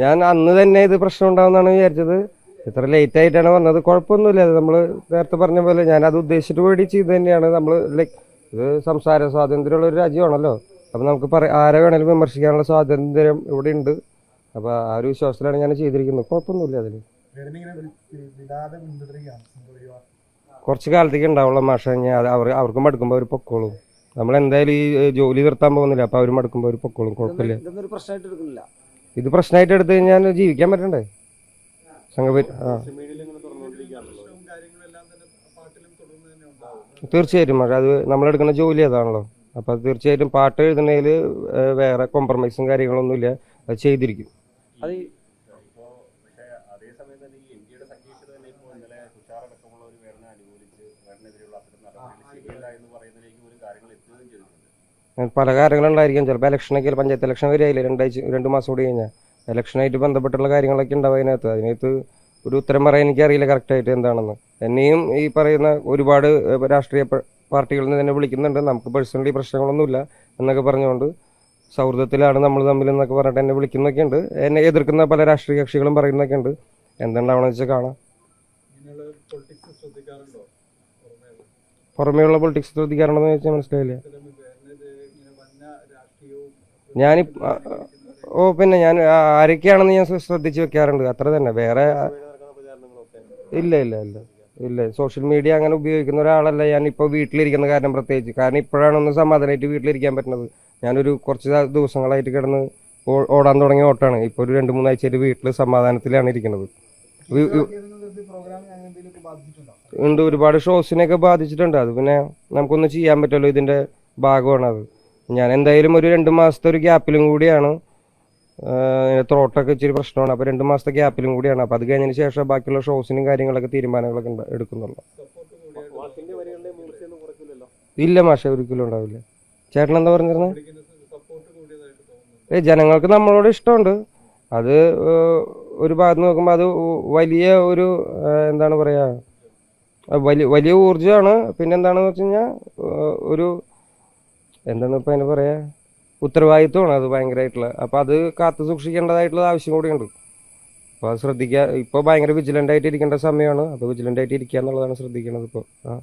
ഞാൻ അന്ന് തന്നെ ഇത് പ്രശ്നം ഉണ്ടാവുമെന്നാണ് വിചാരിച്ചത്. ഇത്ര ലേറ്റ് ആയിട്ടാണ് വന്നത്. കുഴപ്പമൊന്നുമില്ല. അത് നമ്മൾ നേരത്തെ പറഞ്ഞ പോലെ ഞാൻ അത് ഉദ്ദേശിച്ചിട്ട് വേണ്ടി ചെയ്ത് തന്നെയാണ്. നമ്മൾ ലൈക്ക് ഇത് സംസാര സ്വാതന്ത്ര്യമുള്ള ഒരു രാജ്യമാണല്ലോ. അപ്പം നമുക്ക് പറ ആരെ വേണേലും വിമർശിക്കാനുള്ള സ്വാതന്ത്ര്യം ഇവിടെ ഉണ്ട്. അപ്പോൾ ആ ഒരു വിശ്വാസത്തിലാണ് ഞാൻ ചെയ്തിരിക്കുന്നത്. കുഴപ്പമൊന്നുമില്ല അതിൽ കുറച്ച് കാലത്തേക്ക് ഉണ്ടാവുള്ള മാഷ. ഞാൻ അവർ അവർക്ക് മടുക്കുമ്പോൾ അവർ പൊക്കോളും. നമ്മൾ എന്തായാലും ഈ ജോലി നിർത്താൻ പോകുന്നില്ല. അപ്പോൾ അവർ മടുക്കുമ്പോൾ അവർ പൊക്കോളും. കുഴപ്പമില്ല. പ്രശ്നമായിട്ട് എടുക്കുന്നില്ല. ഇത് പ്രശ്നമായിട്ട് എടുത്തു കഴിഞ്ഞാൽ ജീവിക്കാൻ പറ്റണ്ടേ? സംഘപരി ആ. തീർച്ചയായിട്ടും. മഴ അത് നമ്മളെടുക്കുന്ന ജോലി അതാണല്ലോ. അപ്പോൾ അത് തീർച്ചയായിട്ടും പാട്ട് എഴുതുന്നതിൽ വേറെ കോംപ്രമൈസും കാര്യങ്ങളൊന്നുമില്ല അത് ചെയ്തിരിക്കും. അത് ശരിയല്ല എന്ന് പറയുന്നതിലേക്ക് ഒരു കാര്യങ്ങൾ എത്തുകയും ചെയ്തിട്ടുണ്ട് പല കാര്യങ്ങളുണ്ടായിരിക്കും. ചിലപ്പോൾ ഇലക്ഷനൊക്കെ പഞ്ചായത്ത് ഇലക്ഷൻ വരികയില്ല രണ്ടാഴ്ച രണ്ട് മാസം കൂടി കഴിഞ്ഞാൽ ഇലക്ഷനായിട്ട് ബന്ധപ്പെട്ടുള്ള കാര്യങ്ങളൊക്കെ ഉണ്ടാവും അതിനകത്ത്. അതിനകത്ത് ഒരു ഉത്തരം പറയാൻ എനിക്കറിയില്ല കറക്റ്റായിട്ട് എന്താണെന്ന്. എന്നെയും ഈ പറയുന്ന ഒരുപാട് രാഷ്ട്രീയ പാർട്ടികളിൽ നിന്ന് തന്നെ വിളിക്കുന്നുണ്ട്. നമുക്ക് പേഴ്സണലി പ്രശ്നങ്ങളൊന്നുമില്ല എന്നൊക്കെ പറഞ്ഞുകൊണ്ട് സൗഹൃദത്തിലാണ് നമ്മൾ തമ്മിൽ എന്നൊക്കെ പറഞ്ഞിട്ട് എന്നെ വിളിക്കുന്നൊക്കെ ഉണ്ട് എന്നെ എതിർക്കുന്ന പല രാഷ്ട്രീയ കക്ഷികളും പറയുന്നൊക്കെ ഉണ്ട് എന്തുണ്ടാവണമെന്ന് വെച്ചാൽ കാണാം പുറമേയുള്ള പൊളിറ്റിക്സ് ശ്രദ്ധിക്കാറുണ്ടോ എന്ന് വെച്ചാൽ മനസ്സിലായില്ല. ഞാൻ ഓ പിന്നെ ഞാൻ ആരൊക്കെയാണെന്ന് ഞാൻ ശ്രദ്ധിച്ചു വെക്കാറുണ്ട്. അത്ര തന്നെ. വേറെ ഇല്ല ഇല്ല ഇല്ല. ഇല്ല സോഷ്യൽ മീഡിയ അങ്ങനെ ഉപയോഗിക്കുന്ന ഒരാളല്ല ഞാൻ ഇപ്പോൾ വീട്ടിലിരിക്കുന്ന കാരണം പ്രത്യേകിച്ച്. കാരണം ഇപ്പോഴാണ് ഒന്ന് സമാധാനമായിട്ട് വീട്ടിലിരിക്കാൻ പറ്റുന്നത്. ഞാനൊരു കുറച്ച് ദിവസങ്ങളായിട്ട് കിടന്ന് ഓടാൻ തുടങ്ങിയ ഓട്ടാണ് ഇപ്പോൾ ഒരു രണ്ട് മൂന്നാഴ്ചയായിട്ട് വീട്ടിൽ സമാധാനത്തിലാണ് ഇരിക്കുന്നത്. ഉണ്ട് ഒരുപാട് ഷോസിനെയൊക്കെ ബാധിച്ചിട്ടുണ്ട്. അത് പിന്നെ നമുക്കൊന്നും ചെയ്യാൻ പറ്റുമല്ലോ ഇതിന്റെ ഭാഗമാണത്. ഞാൻ എന്തായാലും ഒരു രണ്ട് മാസത്തെ ഒരു ഗ്യാപ്പിലും കൂടിയാണ്. ത്രോട്ടൊക്കെ ഇച്ചിരി പ്രശ്നമാണ്. അപ്പോൾ രണ്ട് മാസത്തെ ഗ്യാപ്പിലും കൂടിയാണ്. അപ്പോൾ അത് കഴിഞ്ഞതിന് ശേഷം ബാക്കിയുള്ള ഷോസിനും കാര്യങ്ങളൊക്കെ തീരുമാനങ്ങളൊക്കെ എടുക്കുന്നുള്ളൂ. ഇല്ല മാഷ ഒരിക്കലും ഉണ്ടാവില്ല. ചേട്ടൻ എന്താ പറഞ്ഞിരുന്നത് ഏ ജനങ്ങൾക്ക് നമ്മളോട് ഇഷ്ടമുണ്ട്. അത് ഒരു ഭാഗത്ത് നോക്കുമ്പോൾ അത് വലിയ ഒരു എന്താണ് പറയുക വലിയ വലിയ ഊർജമാണ്. പിന്നെന്താണെന്ന് വെച്ച് കഴിഞ്ഞാൽ ഒരു എന്താണ് ഇപ്പം അതിന് പറയുക ഉത്തരവാദിത്വമാണ് അത് ഭയങ്കരമായിട്ടുള്ള അപ്പോൾ അത് കാത്തു സൂക്ഷിക്കേണ്ടതായിട്ടുള്ള ആവശ്യം കൂടിയുണ്ട്. അപ്പോൾ അത് ശ്രദ്ധിക്കുക ഇപ്പോൾ ഭയങ്കര വിജിലന്റ് ആയിട്ട് ഇരിക്കേണ്ട സമയമാണ്. അപ്പോൾ വിജിലന്റ് ആയിട്ട് ഇരിക്കുക എന്നുള്ളതാണ് ശ്രദ്ധിക്കേണ്ടത് ഇപ്പോൾ ആ.